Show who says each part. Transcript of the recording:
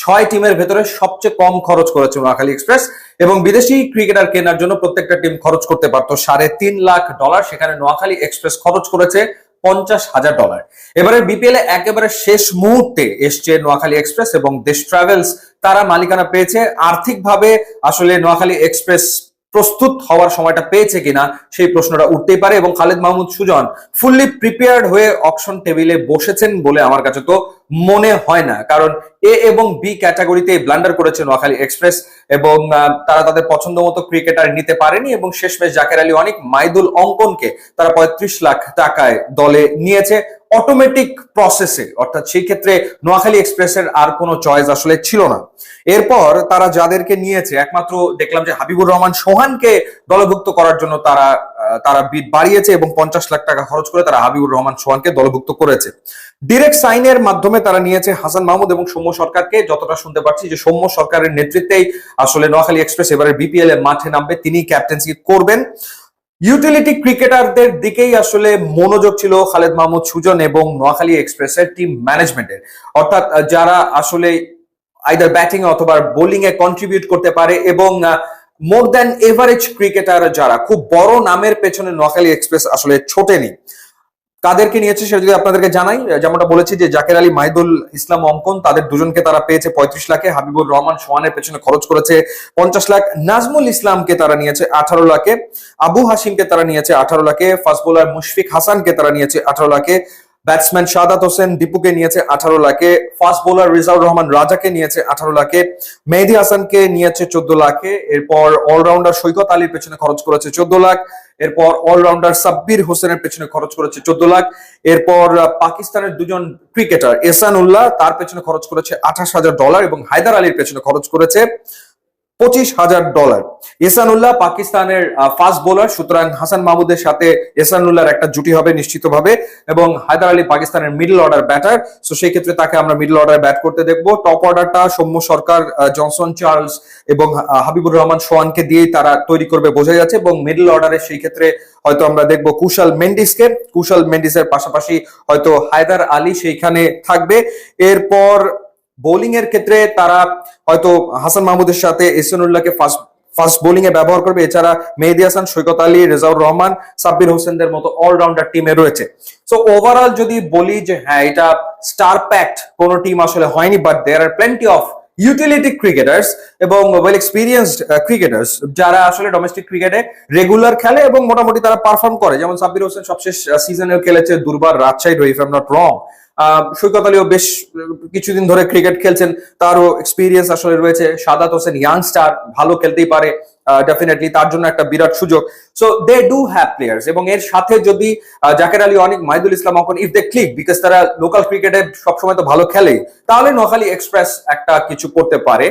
Speaker 1: ছয় টিমের ভেতরে সবচেয়ে কম খরচ করেছে নোয়াখালী এক্সপ্রেস এবং বিদেশি ক্রিকেটার কেনার জন্য প্রত্যেকটা টিম খরচ করতে পারতো সাড়ে তিন লাখ ডলার। সেখানে নোয়াখালী এক্সপ্রেস খরচ করেছে পঞ্চাশ হাজার ডলার। এবারে বিপিএল এ একেবারে শেষ মুহূর্তে এসছে নোয়াখালী এক্সপ্রেস এবং দেশ ট্রাভেলস। তারা মালিকানা পেয়েছে। আর্থিকভাবে আসলে নোয়াখালী এক্সপ্রেস প্রস্তুত হওয়ার সময়টা পেয়েছে কিনা সেই প্রশ্নটা উঠতেই পারে। এবং খালেদ মাহমুদ সুজন ফুললি প্রিপেয়ার্ড হয়ে অকশন টেবিলে বসেছেন বলে আমার কাছে তো মনে হয় না। কারণ এ এবং বি ক্যাটাগরিতে ব্লান্ডার করেছে নোয়াখালী এক্সপ্রেস এবং তারা তাদের পছন্দ মতো ক্রিকেটার নিতে পারেনি এবং শেষমেশ জাকের আলী অনেক মাইদুল অঙ্কনকে তারা পঁয়ত্রিশ লাখ টাকায় দলে নিয়েছে। অটোমেটিক প্রসেসে অর্থাৎ সেই ক্ষেত্রে নোয়াখালী এক্সপ্রেসের আর কোনো চয়েস আসলে ছিল না। এরপর তারা যাদেরকে নিয়েছে, একমাত্র দেখলাম যে হাবিবুর রহমান সোহানকে দলভুক্ত করার জন্য তারা তারা বিড বাড়িয়েছে এবং পঞ্চাশ লাখ টাকা খরচ করে তারা হাবিবুর রহমান সোহানকে দলভুক্ত করেছে। ডিরেক্ট সাইনের মাধ্যমে তারা নিয়েছে হাসান মাহমুদ এবং সৌম্য সরকারকে। যতটা শুনতে পাচ্ছি যে সৌম্য সরকারের নেতৃত্বেই আসলে নোয়াখালী এক্সপ্রেস এবারে বিপিএল এর মাঠে নামবে তিনি ক্যাপ্টেন্সি করবেন। ইউটিলিটি ক্রিকেটারদের দিকেই আসলে মনোযোগ ছিল খালেদ মাহমুদ সুজন এবং নোয়াখালী এক্সপ্রেসের টিম ম্যানেজমেন্টের অর্থাৎ যারা আসলে আইদার ব্যাটিং অথবা বোলিং এ কন্ট্রিবিউট করতে পারে এবং মোর দ্যান এভারেজ ক্রিকেটার যারা, খুব বড় নামের পেছনে নোয়াখালী এক্সপ্রেস আসলে ছোটেনি। কাদেরকে নিয়েছে সেটা যদি আপনাদেরকে জানাই যেমনটা বলেছি যে জাকের আলী, মাহিদুল ইসলাম অঙ্কন, তাদের দুজনকে তারা পেয়েছে পঁয়ত্রিশ লাখে। হাবিবুর রহমান সোহানের পেছনে খরচ করেছে পঞ্চাশ লাখ। নাজমুল ইসলামকে তারা নিয়েছে আঠারো লাখে। আবু হাসিমকে তারা নিয়েছে আঠারো লাখে। ফাস্ট বোলার মুশফিক হাসানকে তারা নিয়েছে আঠারো লাখে। ব্যাটসম্যান শাহাদাত হোসেন দীপুকে নিয়েছে আঠারো লাখে। ফাস্ট বোলার রিজাউর রহমান রাজাকে নিয়েছে আঠারো লাখে। মেহেদি হাসানকে নিয়েছে চোদ্দ লাখে। এরপর অলরাউন্ডার সৈকত আলীর পেছনে খরচ করেছে চোদ্দ লাখ। এরপর অলরাউন্ডার সাব্বির হোসেনের পেছনে খরচ করেছে চোদ্দ লাখ। এরপর পাকিস্তানের দুজন ক্রিকেটার এসান উল্লাহ তার পেছনে খরচ করেছে আঠাশ হাজার ডলার এবং হায়দার আলীর পেছনে খরচ করেছে। পঁচিশ হাজার ডলার। এসানুল্লাহ পাকিস্তানের ফাস্ট বোলার সুতরাং হাসান মাহমুদের সাথে এসানুল্লাহর একটা জুটি হবে নিশ্চিতভাবে এবং হায়দার আলী পাকিস্তানের মিডল অর্ডার ব্যাটার সো সেই ক্ষেত্রে তাকে আমরা মিডল অর্ডার ব্যাট করতে দেখব। টপ অর্ডারটা সৌম্য সরকার জনসন চার্লস এবং হাবিবুর রহমান সোয়ানকে দিয়েই তারা তৈরি করবে বোঝা যাচ্ছে এবং মিডল অর্ডারে সেই ক্ষেত্রে হয়তো আমরা দেখব কুশাল মেন্ডিসকে। কুশাল মেন্ডিসের পাশাপাশি হয়তো হায়দার আলী সেইখানে থাকবে। এরপর বোলিং এর ক্ষেত্রে তারা হয়তো হাসান মাহমুদের সাথে এসনুল্লাহকে ফার্স্ট ফার্স্ট বোলিং এ ব্যবহার করবে। এছাড়া মেহেদি হাসান, সৈকত আলী, রেজাউর রহমান, সাব্বির হোসেনদের মতো অলরাউন্ডার টিমে রয়েছে। সো ওভারঅল যদি বলি যে হ্যাঁ এটা স্টার প্যাক্ট কোন টিম আসলে হয়নি but there are plenty of utility cricketers এবং ওয়েল এক্সপিরিয়েন্সড ক্রিকেটার্স যারা আসলে ডোমেস্টিক ক্রিকেটে রেগুলার খেলে এবং মোটামুটি তারা পারফর্ম করে। যেমন সাব্বির হোসেন সবশেষ সিজনে খেলেছে, Durbar Rajshahi if I'm not wrong Saikat আলীও বেশ কিছুদিন ধরে ক্রিকেট খেলছেন। তারও এক্সপিরিয়েন্স আসলে রয়েছে। সাদাত হোসেন ইয়াংস্টার ভালো খেলতেই পারে ডেফিনেটলি তার জন্য একটা বিরাট সুযোগ। So they do have players এবং এর সাথে যদি জাকের আলী অনেক, Mahidul Islam Ankon if they click because তারা লোকাল ক্রিকেটে সবসময় তো ভালো খেলে, তাহলে নোখালি এক্সপ্রেস একটা কিছু করতে পারে।